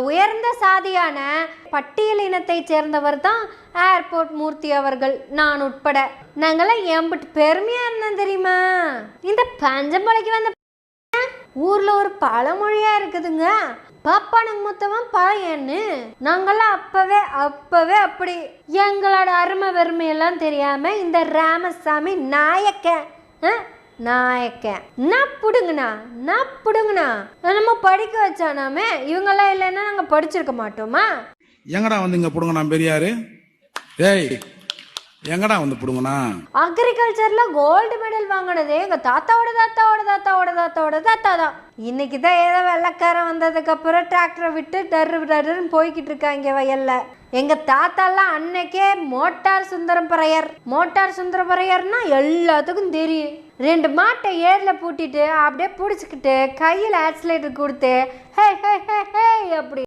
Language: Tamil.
உயர்ந்த சாதியான பட்டியல் இனத்தைச் சேர்ந்தவர் தான் ஏர்போர்ட் மூர்த்தி அவர்கள். நான் உட்பட நாங்களாம் எம்பிட்டு பெருமையா இருந்தோம் தெரியுமா? இந்த பஞ்சம்பளைக்கு வந்த ஊர்ல ஒரு பழமொழியா இருக்குதுங்க. பாப்பானுக்கு மொத்தமா பழையன்னு. நாங்களாம் அப்பவே அப்பவே அப்படி எங்களோட அருமை வெறுமையெல்லாம் தெரியாம இந்த ராமசாமி நாயக்க ஆ? நாயக்க. நான் புடுங்கண்ணா நான் புடுங்கண்ணா நம்ம படிக்க வச்சானாமே இவங்கெல்லாம் இல்லைன்னா நாங்கள் படிச்சிருக்க மாட்டோமா? எங்கடா வந்து இங்க புடுங்கண்ணா பெரியாரு? ஏய் எங்கடா வந்து புடுங்கண்ணா அக்ரிகல்ச்சர்ல கோல்டு மெடல் வாங்கினது எங்க தாத்தாவோட தாத்தாவோட தாத்தாவோட தாத்தாவோட தாத்தா தான். இன்னைக்கு தான் ஏதோ வெள்ளக்காரன் வந்ததுக்கு அப்புறம் டிராக்டரை விட்டு டர்ரு டர்ருன்னு போய்கிட்டு இருக்காங்க வயல்ல. எங்க தாத்தாலாம் அன்னைக்கே மோட்டார் சுந்தரம் பறையர். மோட்டார் சுந்தரம் பறையர்னா எல்லாத்துக்கும் தெரியும். ரெண்டு மாட்டை ஏரில் பூட்டிட்டு அப்படியே பிடிச்சிக்கிட்டு கையில் ஆக்சிலேட்டர் கொடுத்து ஹே ஹே ஹே ஹே அப்படி.